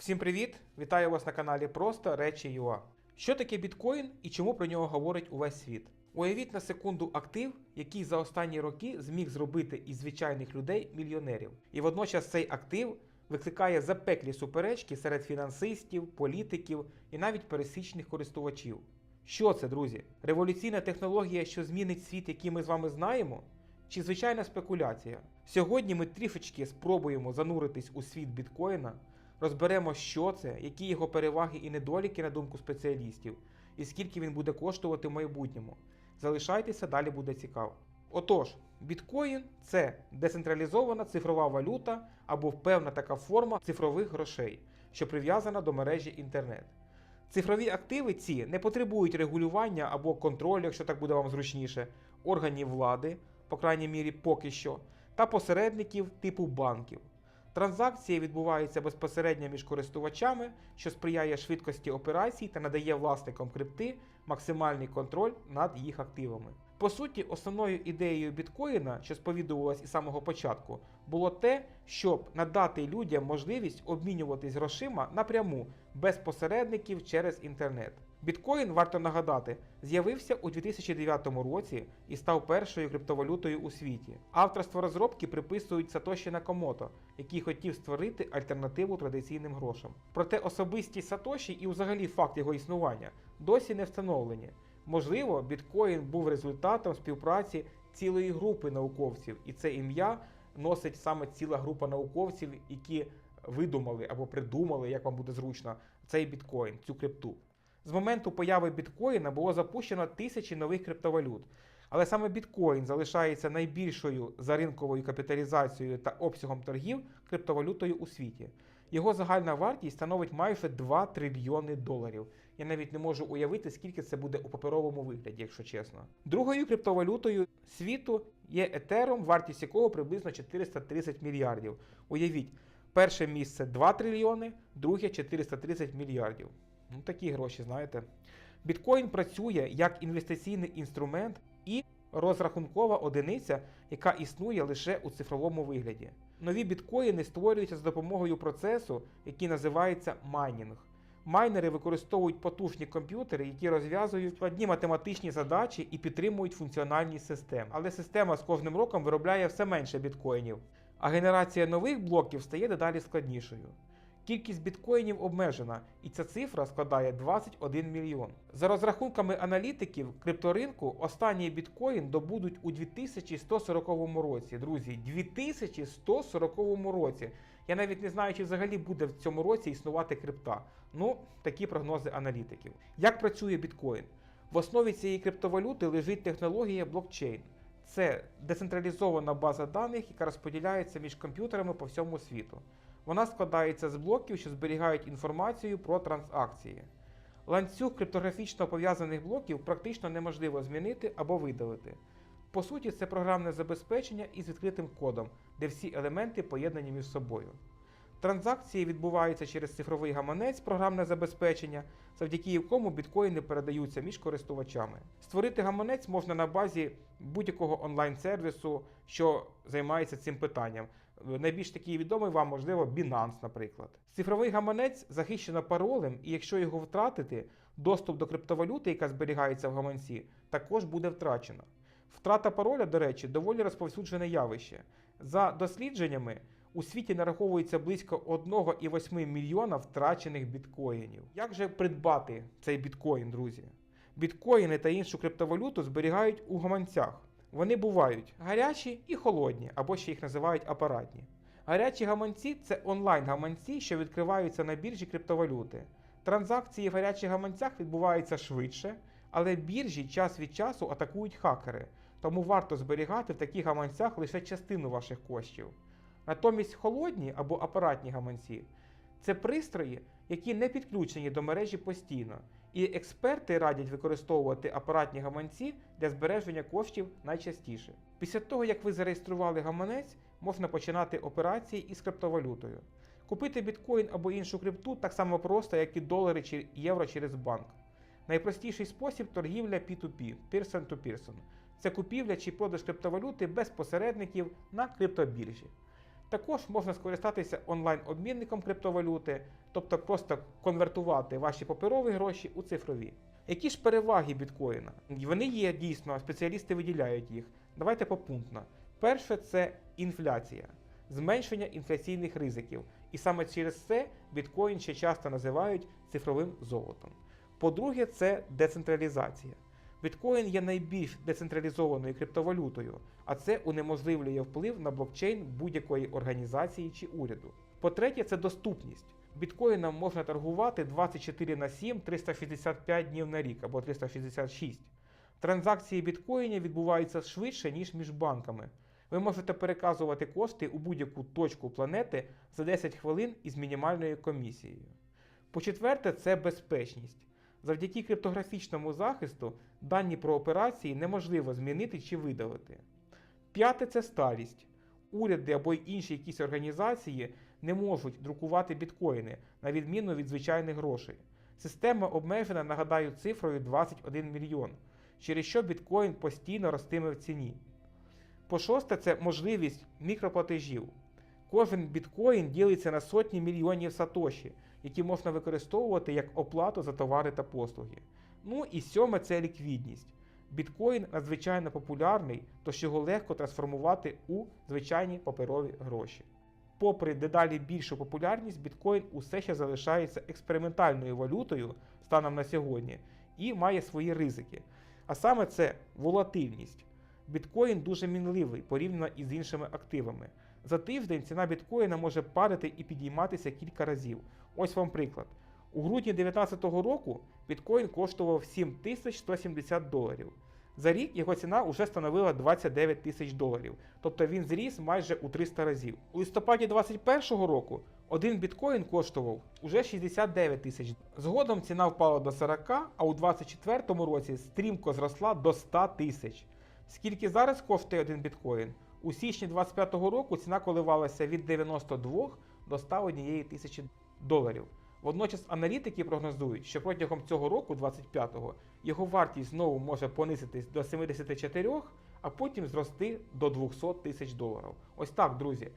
Всім привіт! Вітаю вас на каналі Просто Речі ЮА. Що таке біткоін і чому про нього говорить увесь світ? Уявіть на секунду актив, який за останні роки зміг зробити із звичайних людей мільйонерів. І водночас цей актив викликає запеклі суперечки серед фінансистів, політиків і навіть пересічних користувачів. Що це, друзі? Революційна технологія, що змінить світ, який ми з вами знаємо? Чи звичайна спекуляція? Сьогодні ми трішечки спробуємо зануритись у світ біткоїна, розберемо, що це, які його переваги і недоліки, на думку спеціалістів, і скільки він буде коштувати в майбутньому. Залишайтеся, далі буде цікаво. Отож, біткоін це децентралізована цифрова валюта або певна така форма цифрових грошей, що прив'язана до мережі інтернет. Цифрові активи ці не потребують регулювання або контролю, якщо так буде вам зручніше, органів влади, по крайній мірі поки що, та посередників типу банків. Транзакції відбуваються безпосередньо між користувачами, що сприяє швидкості операцій та надає власникам крипти максимальний контроль над їх активами. По суті, основною ідеєю біткоїна, що сповідувалась із самого початку, було те, щоб надати людям можливість обмінюватись грошима напряму без посередників через інтернет. Біткоін, варто нагадати, з'явився у 2009 році і став першою криптовалютою у світі. Авторство розробки приписують Сатоші Накамото, який хотів створити альтернативу традиційним грошам. Проте особистість Сатоші і взагалі факт його існування досі не встановлені. Можливо, біткоін був результатом співпраці цілої групи науковців, і це ім'я носить саме ціла група науковців, які видумали або придумали, як вам буде зручно, цей біткоін, цю крипту. З моменту появи біткоїна було запущено тисячі нових криптовалют. Але саме біткоін залишається найбільшою за ринковою капіталізацією та обсягом торгів криптовалютою у світі. Його загальна вартість становить майже 2 трильйони доларів. Я навіть не можу уявити, скільки це буде у паперовому вигляді, якщо чесно. Другою криптовалютою світу є Етером, вартість якого приблизно 430 мільярдів. Уявіть, перше місце 2 трильйони, друге 430 мільярдів. Ну, такі гроші, знаєте. Біткоін працює як інвестиційний інструмент і розрахункова одиниця, яка існує лише у цифровому вигляді. Нові біткоїни створюються за допомогою процесу, який називається майнінг. Майнери використовують потужні комп'ютери, які розв'язують складні математичні задачі і підтримують функціональність систем. Але система з кожним роком виробляє все менше біткоїнів, а генерація нових блоків стає дедалі складнішою. Кількість біткоїнів обмежена, і ця цифра складає 21 мільйон. За розрахунками аналітиків крипторинку, останній біткоін добудуть у 2140 році. Друзі, 2140 році. Я навіть не знаю, чи взагалі буде в цьому році існувати крипта. Ну, такі прогнози аналітиків. Як працює біткоін? В основі цієї криптовалюти лежить технологія блокчейн. Це децентралізована база даних, яка розподіляється між комп'ютерами по всьому світу. Вона складається з блоків, що зберігають інформацію про транзакції. Ланцюг криптографічно пов'язаних блоків практично неможливо змінити або видалити. По суті, це програмне забезпечення із відкритим кодом, де всі елементи поєднані між собою. Транзакції відбуваються через цифровий гаманець, програмне забезпечення, завдяки якому біткоїни передаються між користувачами. Створити гаманець можна на базі будь-якого онлайн-сервісу, що займається цим питанням. Найбільш такий відомий вам, можливо, Binance, наприклад. Цифровий гаманець захищено паролем, і якщо його втратити, доступ до криптовалюти, яка зберігається в гаманці, також буде втрачено. Втрата пароля, до речі, доволі розповсюджене явище. За дослідженнями, у світі нараховується близько 1,8 мільйона втрачених біткоїнів. Як же придбати цей біткоін, друзі? Біткоїни та іншу криптовалюту зберігають у гаманцях. Вони бувають гарячі і холодні, або ще їх називають апаратні. Гарячі гаманці це онлайн-гаманці, що відкриваються на біржі криптовалюти. Транзакції в гарячих гаманцях відбуваються швидше, але біржі час від часу атакують хакери, тому варто зберігати в таких гаманцях лише частину ваших коштів. Натомість холодні або апаратні гаманці це пристрої, які не підключені до мережі постійно, і експерти радять використовувати апаратні гаманці для збереження коштів найчастіше. Після того, як ви зареєстрували гаманець, можна починати операції із криптовалютою. Купити біткоін або іншу крипту так само просто, як і долари чи євро через банк. Найпростіший спосіб торгівля P2P Person to Person. Це купівля чи продаж криптовалюти без посередників на криптобіржі. Також можна скористатися онлайн-обмінником криптовалюти, тобто просто конвертувати ваші паперові гроші у цифрові. Які ж переваги біткоїна? Вони є дійсно, спеціалісти виділяють їх. Давайте попунктно. Перше це інфляція, зменшення інфляційних ризиків. І саме через це біткоін ще часто називають цифровим золотом. По-друге, це децентралізація. Біткоін є найбільш децентралізованою криптовалютою, а це унеможливлює вплив на блокчейн будь-якої організації чи уряду. По-третє, це доступність. Біткоїном можна торгувати 24 на 7, 365 днів на рік або 366. Транзакції біткоїнів відбуваються швидше, ніж між банками. Ви можете переказувати кошти у будь-яку точку планети за 10 хвилин із мінімальною комісією. По-четверте, це безпечність. Завдяки криптографічному захисту дані про операції неможливо змінити чи видалити. П'яте це старість. Уряди або інші якісь організації не можуть друкувати біткоїни, на відміну від звичайних грошей. Система обмежена, нагадаю, цифрою 21 мільйон, через що біткоін постійно ростиме в ціні. По шосте, це можливість мікроплатежів. Кожен біткоін ділиться на сотні мільйонів сатоші, які можна використовувати як оплату за товари та послуги. Ну і сьоме це ліквідність. Біткоін надзвичайно популярний, тож його легко трансформувати у звичайні паперові гроші. Попри дедалі більшу популярність, біткоін усе ще залишається експериментальною валютою станом на сьогодні і має свої ризики. А саме це волатильність. Біткоін дуже мінливий порівняно із іншими активами. За тиждень ціна біткоїна може падати і підійматися кілька разів. Ось вам приклад. У грудні 2019 року біткоін коштував 7170 доларів. За рік його ціна вже становила 29 тисяч доларів, тобто він зріс майже у 300 разів. У листопаді 2021 року один біткоін коштував уже 69 тисяч. Згодом ціна впала до 40, а у 2024 році стрімко зросла до 100 тисяч. Скільки зараз коштує один біткоін? У січні 2025 року ціна коливалася від 92 до 101 тисячі доларів. Водночас аналітики прогнозують, що протягом цього року, 25-го, його вартість знову може понизитись до 74, а потім зрости до 200 тисяч доларів. Ось так, друзі.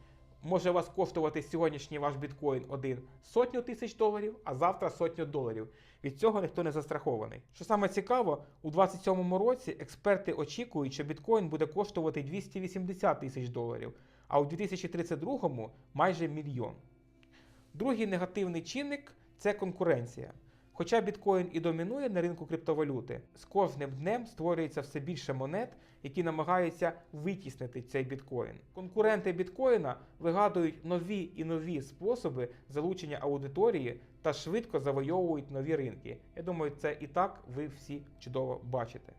Може вас коштувати сьогоднішній ваш біткоін один сотню тисяч доларів, а завтра сотню доларів. Від цього ніхто не застрахований. Що саме цікаво, у 2027 році експерти очікують, що біткоін буде коштувати 280 тисяч доларів, а у 2032 майже мільйон. Другий негативний чинник це конкуренція. Хоча біткоін і домінує на ринку криптовалюти, з кожним днем створюється все більше монет, які намагаються витіснити цей біткоін. Конкуренти біткоїна вигадують нові і нові способи залучення аудиторії та швидко завойовують нові ринки. Я думаю, це і так ви всі чудово бачите.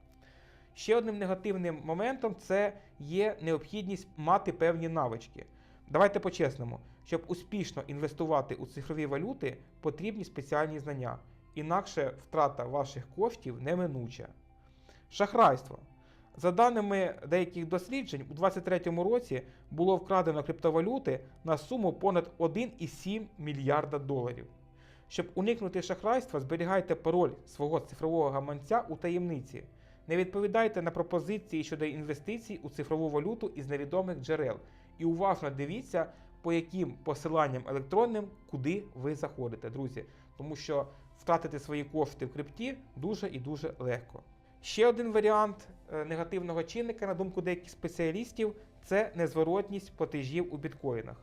Ще одним негативним моментом це є необхідність мати певні навички. Давайте по-чесному, щоб успішно інвестувати у цифрові валюти, потрібні спеціальні знання, інакше втрата ваших коштів неминуча. Шахрайство. За даними деяких досліджень, у 2023 році було вкрадено криптовалюти на суму понад 1,7 мільярда доларів. Щоб уникнути шахрайства, зберігайте пароль свого цифрового гаманця у таємниці. Не відповідайте на пропозиції щодо інвестицій у цифрову валюту із невідомих джерел і уважно дивіться, по яким посиланням електронним, куди ви заходите, друзі. Тому що втратити свої кошти в крипті дуже і дуже легко. Ще один варіант е, негативного чинника, на думку деяких спеціалістів, це незворотність платежів у біткоїнах.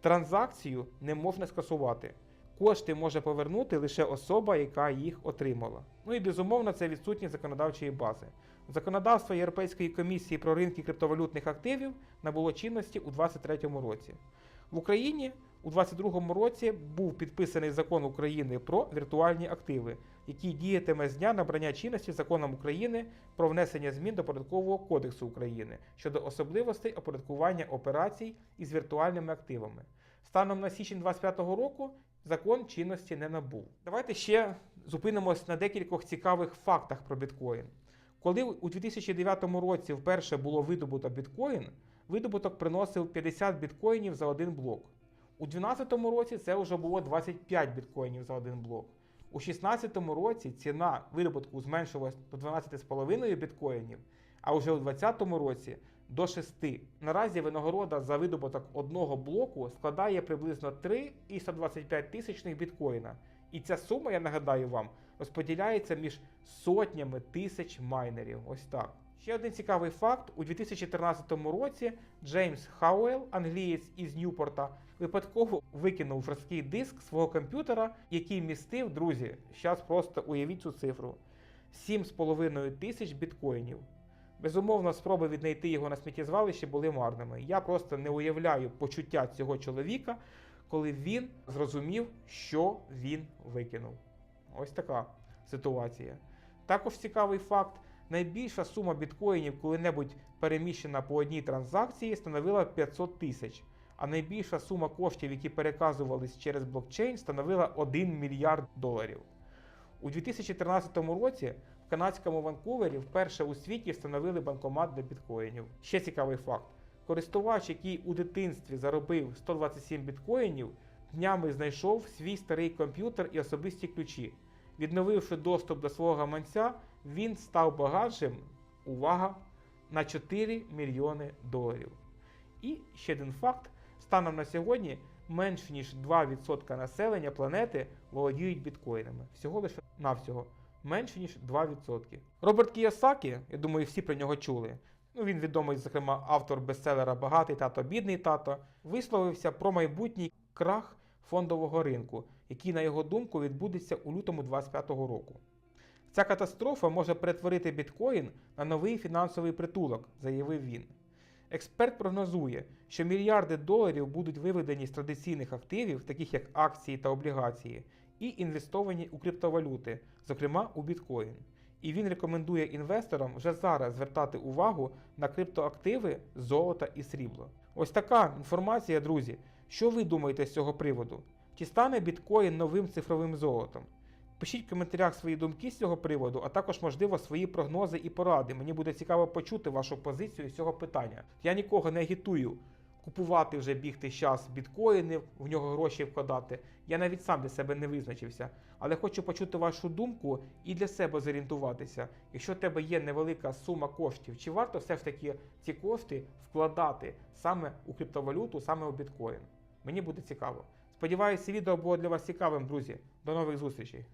Транзакцію не можна скасувати. Кошти може повернути лише особа, яка їх отримала. Ну і безумовно, це відсутність законодавчої бази. Законодавство Європейської комісії про ринки криптовалютних активів набуло чинності у 2023 році. В Україні у 2022 році був підписаний закон України про віртуальні активи, який діятиме з дня набрання чинності законом України про внесення змін до податкового кодексу України щодо особливостей оподаткування операцій із віртуальними активами. Станом на січень 2025 року закон чинності не набув. Давайте ще зупинимось на декількох цікавих фактах про біткоін. Коли у 2009 році вперше було видобуто біткоін, видобуток приносив 50 біткоїнів за один блок. У 2012 році це вже було 25 біткоїнів за один блок. У 2016 році ціна видобутку зменшилась до 12,5 біткоїнів, а вже у 2020 році до 6. Наразі винагорода за видобуток одного блоку складає приблизно 3,125 тисячних біткоїна. І ця сума, я нагадаю вам, розподіляється між сотнями тисяч майнерів. Ось так. Ще один цікавий факт: у 2013 році Джеймс Хауел, англієць із Ньюпорта, випадково викинув жорсткий диск свого комп'ютера, який містив, друзі, зараз просто уявіть цю цифру: 7,5 тисяч біткоїнів. Безумовно, спроби віднайти його на сміттєзвалищі були марними. Я просто не уявляю почуття цього чоловіка, коли він зрозумів, що він викинув. Ось така ситуація. Також цікавий факт: найбільша сума біткоїнів, коли-небудь переміщена по одній транзакції, становила 500 тисяч. А найбільша сума коштів, які переказувались через блокчейн, становила 1 мільярд доларів. У 2013 році в канадському Ванкувері вперше у світі встановили банкомат для біткоїнів. Ще цікавий факт: користувач, який у дитинстві заробив 127 біткоїнів, днями знайшов свій старий комп'ютер і особисті ключі. Відновивши доступ до свого гаманця, він став багатшим. Увага! На 4 мільйони доларів. І ще один факт: станом на сьогодні менш ніж 2% населення планети володіють біткоїнами. Всього лише навсього менше ніж 2%. Роберт Кіосакі, я думаю, всі про нього чули. Ну, він відомий, зокрема, автор бестселера Багатий тато, бідний тато, висловився про майбутній крах фондового ринку, який, на його думку, відбудеться у лютому 2025 року. Ця катастрофа може перетворити біткоін на новий фінансовий притулок, заявив він. Експерт прогнозує, що мільярди доларів будуть виведені з традиційних активів, таких як акції та облігації, і інвестовані у криптовалюти, зокрема у біткоін. І він рекомендує інвесторам вже зараз звертати увагу на криптоактиви, золото і срібло. Ось така інформація, друзі. Що ви думаєте з цього приводу? Чи стане біткоін новим цифровим золотом? Пишіть в коментарях свої думки з цього приводу, а також, можливо, свої прогнози і поради. Мені буде цікаво почути вашу позицію з цього питання. Я нікого не агітую купувати вже бігти час біткоїни, в нього гроші вкладати. Я навіть сам для себе не визначився. Але хочу почути вашу думку і для себе зорієнтуватися. Якщо в тебе є невелика сума коштів, чи варто все ж таки ці кошти вкладати саме у криптовалюту, саме у біткоін? Мені буде цікаво. Сподіваюся, відео було для вас цікавим, друзі. До нових зустрічей!